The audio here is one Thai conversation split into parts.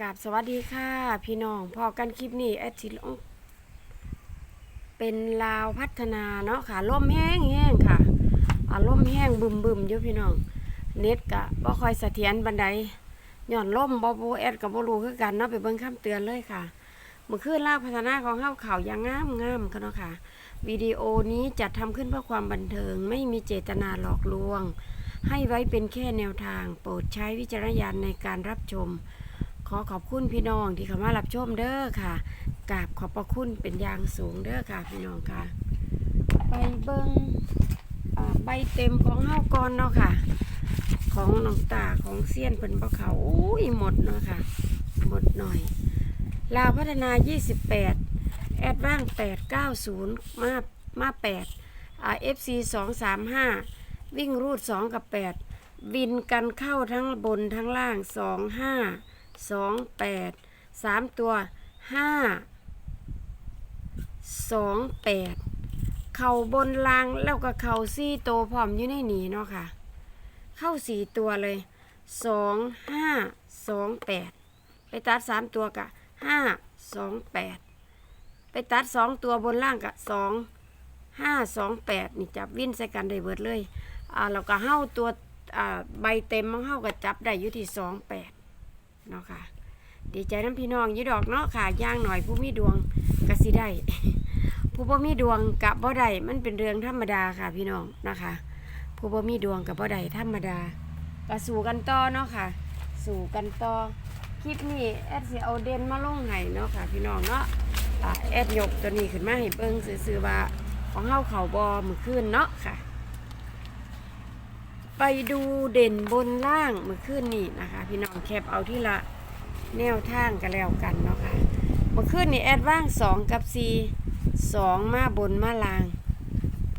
กราบสวัสดีค่ะ พี่น้องพอกันคลิปนี้แอดชิลงเป็นลาวพัฒนาเนาะค่ะล่มแห้งแห้งค่ะอ่าล่มแห้งบึมบึมๆอยู่พี่น้อง เน็ตกะบ่ค่อยเสถียรบันไดย่อนล่มบ่บ่แอดกับบ่รู้คือกันเนาะไปเบิ่งคำเตือนเลยค่ะเมื่อคืนลาวพัฒนาของเฮาข่าวอย่างงามงามค่ะเนาะค่ะวิดีโอนี้จัดทำขึ้นเพื่อความบันเทิง ไม่มีเจตนาหลอกลวง ให้ไว้เป็นแค่แนวทาง โปรดใช้วิจารณญาณในการรับชม ขอขอบคุณพี่น้องที่เข้ามารับชมเด้อค่ะกราบขอบพระคุณเป็นอย่างสูงเด้อค่ะ พี่น้องค่ะ ไปเบิ้งใบเต็มของเฮาก่อนเนาะค่ะ ของน้องตาของเซียนเป็นบ่เขาอุ้ยหมดเนาะค่ะ หมดหน่อยลาวพัฒนา 28 แอดว่าง 890 มามา8อ่า FC 235 วิ่งรูด 2 กับ 8 วินกันเข้าทั้งบนทั้งล่าง 2 5 2 8 3ตัว5 2 8เข่าบนล่างแล้วก็เข่าซี่โตพร้อมอยู่ในหนีเนาะค่ะ เข้าสี่ตัวเลย2 5 2 8ไปตัด3ตัวกะ5 2 8ไปตัด2ตัวบนล่างกะ2 5 2 8นี่จับวิ่นใส่กันได้เบิดเลยอ่าแล้วก็เฮ้าตัวอ่าใบเต็มของเฮ้าก็จับได้อยู่ที่สองแปด เนาะค่ะ ดีใจน้ำพี่น้องยี่ดอกเนาะค่ะย่างหน่อยผู้มีดวงก็สิได้ ผู้บ่มีดวงกับบ่ได้มันเป็นเรื่องธรรมดาค่ะพี่น้องนะคะ ผู้บ่มีดวงกับบ่ได้ธรรมดาก็สู้กันต่อเนาะค่ะ สู้กันต่อคลิปนี้แอดสิเอาเด่นมาลงให้เนาะค่ะ พี่น้องเนาะอ่าแอดยกตัวนี้ขึ้นมาให้เบิ่งซื่อๆว่าของเฮาเขาบ่มื้อคืนเนาะค่ะ ไปดูเด่นบนล่างเมื่อคืนนี้นะคะ พี่น้องแคปเอาที่ละแนวทางกันแล้วกันเนาะค่ะเมื่อคืนนี้แอดว่างสองกับสี่สองมาบนมาล่าง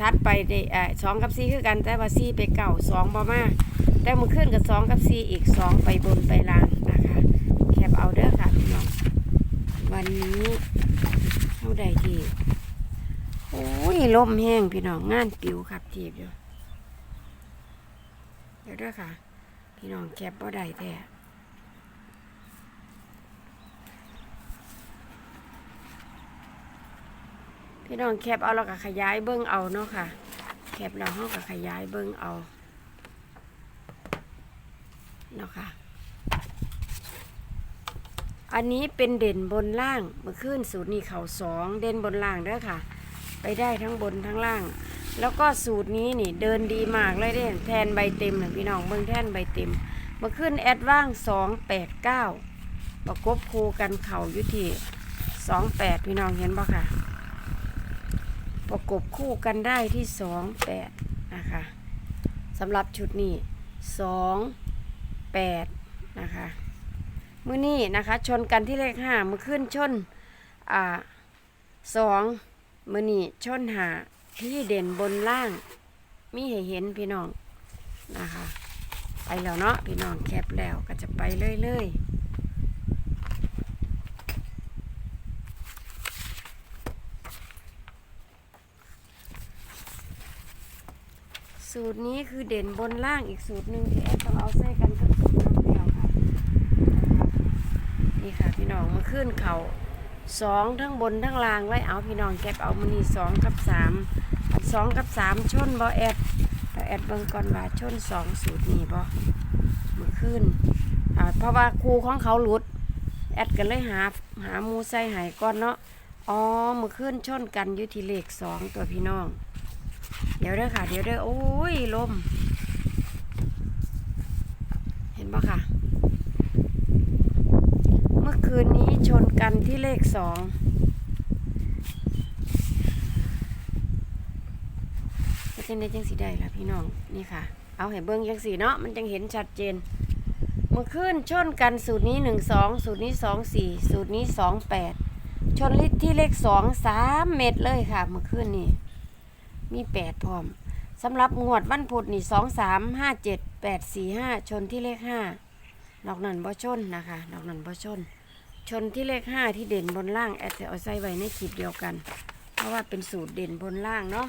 ทัดไปได้อ่อสองกับสี่คือกันแต่ว่าสี่ไปเก่าสองบ่มาแต่เมื่อคืนกับสองกับสี่อีกสองไปบนไปล่างนะคะ แคปเอาเด้อค่ะพี่น้องวันนี้เท่าใดทีโอ้ยลมแห้งพี่น้องงานปิวครับทีบอยู่ ดี๋ยวด้วยค่ะ พี่น้องแคปบ่ได้แท้พี่น้องแคปเอาแล้วก็ขยายเบิ้งเอาเนาะค่ะ แคปแล้วเราก็ขยายเบิ้งเอาเนาะค่ะ อันนี้เป็นเด่นบนล่างเมื่อคืนสูตรนี้เขาสองเด่นบนล่างเด้อค่ะ ไปได้ทั้งบนทั้งล่าง แล้วก็สูตรนี้นี่เดินดีมากเลยเด้แทนใบเต็มนะพี่น้องเบิ่งแทนใบเต็มเมื่อขึ้นแอดว่างสองแปดเก้าประกบคูกันเข่าอยุทีสองแปดพี่น้องเห็นปะค่ะ ประกบคู่กันได้ที่สองแปดนะคะสำหรับชุดนี้สองแปดนะคะมือนี้นะคะชนกันที่เลขห้ามือขึ้นชนอ่าสองมือนี้ชนหา ที่เด่นบนล่าง มีให้เห็นพี่น้องนะคะ ไปแล้วเนาะพี่น้องแคปแล้วก็จะไปเรื่อยๆสูตรนี้คือเด่นบนล่างอีกสูตรหนึ่งที่แอดต้องเอาใส่กันกับสูตรน้ำเปรี้ยวค่ะ นี่ค่ะพี่น้องมาขึ้นเขา สองทั้งบนทั้งล่างไว้เอาพี่น้องแคปเอามานี่สองกับสามสองกับสามชนบอแอดแต่แอดเบิ่งก่อนว่าชนสองสูตรนี่บอมือขึ้นเพราะว่าครูของเขาหลุด แอดกันเลยหาหามูใส่หายก่อนเนาะอ๋อมือขึ้นชนกันอยู่ที่เลขสองตัวพี่น้อง เดี๋ยวเด้อค่ะ เดี๋ยวเด้อโอ้ยลม เห็นปะค่ะ คืนนี้ชนกันที่เลขสองก็จะได้จังสีได้ละพี่น้องนี่ค่ะ เอาให้เบิ้งจังสีเนาะมันจังเห็นชัดเจนเมื่อคืนชนกันสูตรนี้หนึ่งสองสูตรนี้สองสี่สูตรนี้สองแปดชนลิที่เลขสองสามเม็ดเลยค่ะ เมื่อคืนนี่มีแปดพร้อมสำหรับงวดวันพุธนี่สองสามห้าเจ็ดแปดสี่ห้าชนที่เลขห้านอกนั้นบ่ชนนะคะนอกนั้นบ่ชน ชนที่เลขห้าที่เด่นบนล่างแอดจะเอาใส่ไว้ในคลิปเดียวกัน เพราะว่าเป็นสูตรเด่นบนล่างเนาะ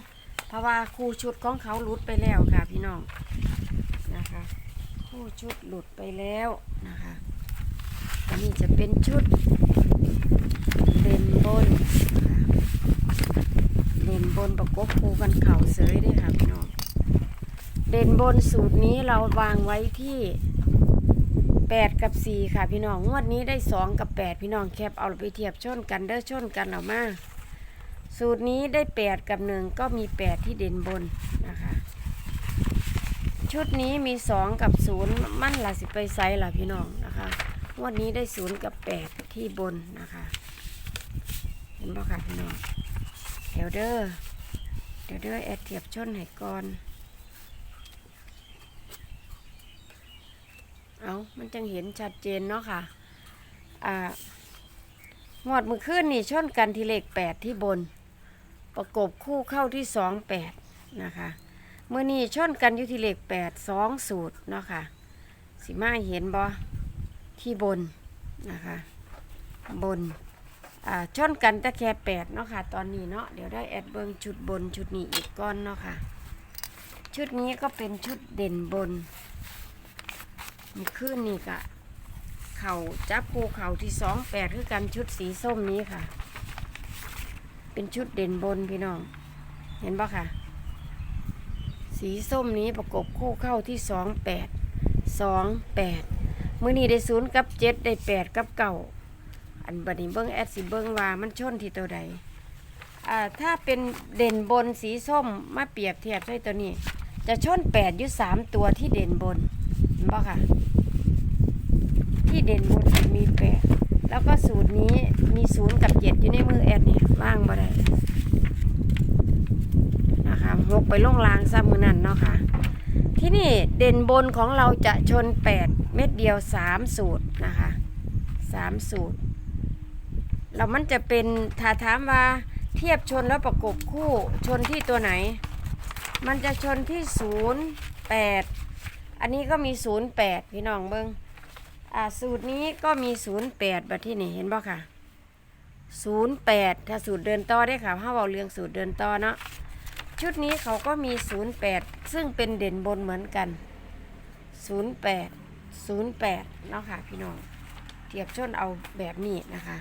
เพราะว่าคู่ชุดของเขาหลุดไปแล้วค่ะพี่น้องนะคะ คู่ชุดหลุดไปแล้วนะคะอันนี้จะเป็นชุดเด่นบนเด่นบนประกบคู่กันเข่าเสยด้วยค่ะพี่น้องเด่นบนสูตรนี้เราวางไว้ที่ 8กับ4ค่ะพี่น้องงวดนี้ได้2กับ8พี่น้องแคปเอาไปเทียบชนกันเด้อชนกันเอามาสูตรนี้ได้8กับ1ก็มี8ที่เด่นบนนะคะ ชุดนี้มี2กับ0มั่นละสิไปไซส์ล่ะพี่น้องนะคะงวดนี้ได้0กับ8ที่บนนะคะเห็นบ่ค่ะพี่น้องเดี๋ยวเด้อเดี๋ยวเด้อแอดเทียบชนให้ก่อน เอามันจังเห็นชัดเจนเนาะค่ะ อ่าหมวดมือขึ้นนี่ชนกันที่เลขแปดที่บน ประกบคู่เข้าที่สองแปดนะคะเมื่อนี้ชนกันอยู่ที่เลขแปดสองสูตรเนาะค่ะ สิมาเห็นบ่ที่บนนะคะบนอ่าชนกันต่แค่แปดเนาะค่ะ ตอนนี้เนาะเดี๋ยวได้แอดเบิงชุดบนชุดนี้อีกก้อนเนาะค่ะ ชุดนี้ก็เป็นชุดเด่นบน มีขึ้นนี่กะเข่าจับภูเขาที่สองแปดคือกันชุดสีส้มนี้ค่ะ เป็นชุดเด่นบนพี่น้อง เห็นปะค่ะ สีส้มนี้ประกบคู่เข้าที่สองแปดสองแปดมื่อนี้ได้ศูนย์กับเจ็ดได้แปดกับเก่าอันบัดนี้เบิ้งแอดสิเบิ้งว่ามันชนที่ตัวใดอ่าถ้าเป็นเด่นบนสีส้มมาเปรียบเทียบใส่ตัวนี้ จะชนแปดยู่สามตัวที่เด่นบน เห็นปะค่ะ ที่เด่นบนมีแปดแล้วก็สูตรนี้มีศูนย์กับเจ็ดอยู่ในมือแอดเนี่ยว่างบ่ได้นะคะหกไปล่งลางซ้ำมือนั่นเนาะค่ะ ที่นี่เด่นบนของเราจะชนแปดเม็ดเดียวสามสูตรนะคะสามสูตรแล้วมันจะเป็นถ้าถามว่าเทียบชนแล้วประกบคู่ชนที่ตัวไหน มันจะชนที่ศูนย์แปด อันนี้ก็มี08พี่น้องเบิงอ่าสูตรนี้ก็มี08บัดที่นี่เห็นบ่ค่ะ08ถ้าสูตรเดินต่อได้ค่ะถ้าเราเรียงสูตรเดินต่อเนาะชุดนี้เขาก็มี08ซึ่งเป็นเด่นบนเหมือนกัน08 08เนาะค่ะพี่น้องเทียบชนเอาแบบนี้นะคะ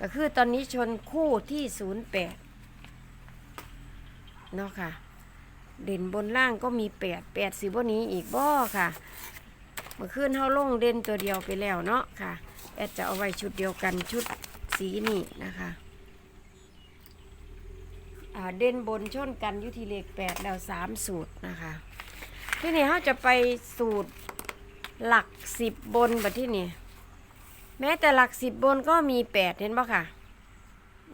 ก็คือตอนนี้ชนคู่ที่08เนาะค่ะ เด่นบนล่างก็มีแปดแปดสิบวันนี้อีกบ่ค่ะ เมื่อคืนเฮาลงเด่นตัวเดียวไปแล้วเนาะค่ะ แอดจะเอาไว้ชุดเดียวกันชุดสีนี่นะคะเด่นบนชนกันยุทีเลขแปดแล้วสามสูตรนะคะ ที่นี่เขาจะไปสูตรหลักสิบบนแบบที่นี่แม้แต่หลักสิบบนก็มีแปดเห็นปะค่ะ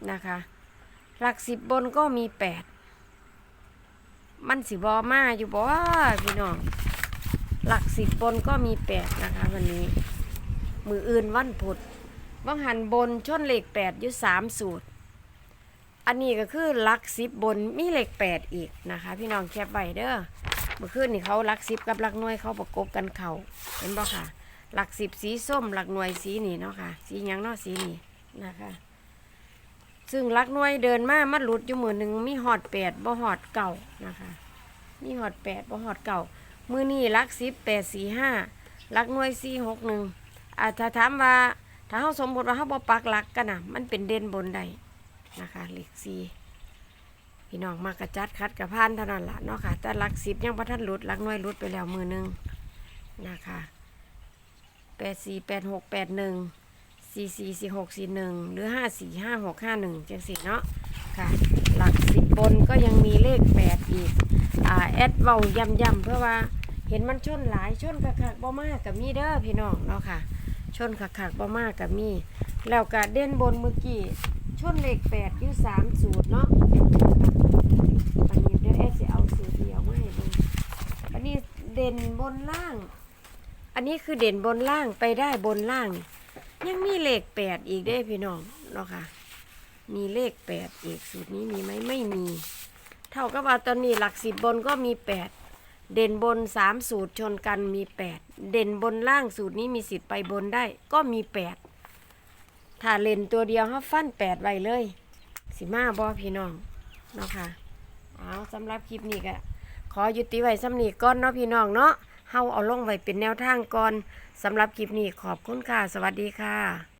นะคะ หลักสิบบนก็มีแปด มันสิบอมาอยู่บ่พี่น้อง หลักสิบบนก็มีแปดนะคะ วันนี้ มืออื่นวันพุธบางหันบนชนเหล็กแปดอยู่สามสูตร อันนี้ก็คือหลักสิบบนมีเหล็กแปดอีกนะคะ พี่น้องแคบไว้เด้อเมื่อคืนนี่เขาลักสิบกับลักหน่วยเขาประกบกันเขาเห็นบ่ค่ะ หลักสิบสีส้มหลักหน่วยสีนี่เนาะค่ะ สียังเนาะสีนี่นะคะ ซึ่งลักน่วยเดินมามัดหลุดอยู่มือหนึ่งมีหอดแปดบ่หอดเก่านะคะมีหอดแปดบ่หอดเก่ามือนี่ลักสิบแปดสี่ห้าลักน่วยสี่หกหนึ่งอ่าถ้าถามว่าถ้าเขาสมมติว่าเขาบ่ปักหลักกันนะมันเป็นเด่นบนใดนะคะเลขสี่พี่น้องมากระจัดคัดกระพานเท่านั้นละเนาะค่ะแต่ลักสิบยังพระท่านหลุดลักน่วยหลุดไปแล้วมือหนึ่งนะคะแปดสี่แปดหกแปดหนึ่ง สี่สี่สี่หกสี่หนึ่งหรือห้าสี่ห้าหกห้าหนึ่งจังสี่เนาะค่ะ หลักสิบบนก็ยังมีเลขแปดอีก อ่าแอดเบาย้ำๆเพื่อว่าเห็นมันชนหลายชนคักๆบ่มากกับมีเด้อพี่น้องเนาะค่ะ ชนคักๆบ่มากกับมี แล้วก็เด่นบนเมื่อกี้ชนเลขแปดอยู่สามสูตรเนาะอันนี้เดี๋ยวแอดจะเอาสูตรเดียวมาให้ดูอันนี้เด่นบนล่าง อันนี้คือเด่นบนล่างไปได้บนล่าง ยังมีเลขแปดอีกได้พี่น้องเนาะค่ะ มีเลขแปดอีกสูตรนี้มีไหมไม่มี เท่ากับว่าตอนนี้หลักสิบบนก็มีแปดเด่นบนสามสูตรชนกันมีแปดเด่นบนล่างสูตรนี้มีสิทธิ์ไปบนได้ ก็มีแปดถ้าเล่นตัวเดียวเขาฟันแปดไว้เลย สิมาบอพี่น้องเนาะค่ะเอาสำหรับคลิปนี้ก็ขอยุติไว้สำนีก่อนเนาะพี่น้องเนาะ เฮาเอาลงไว้เป็นแนวทางก่อนสำหรับคลิปนี้ขอบคุณค่ะ สวัสดีค่ะ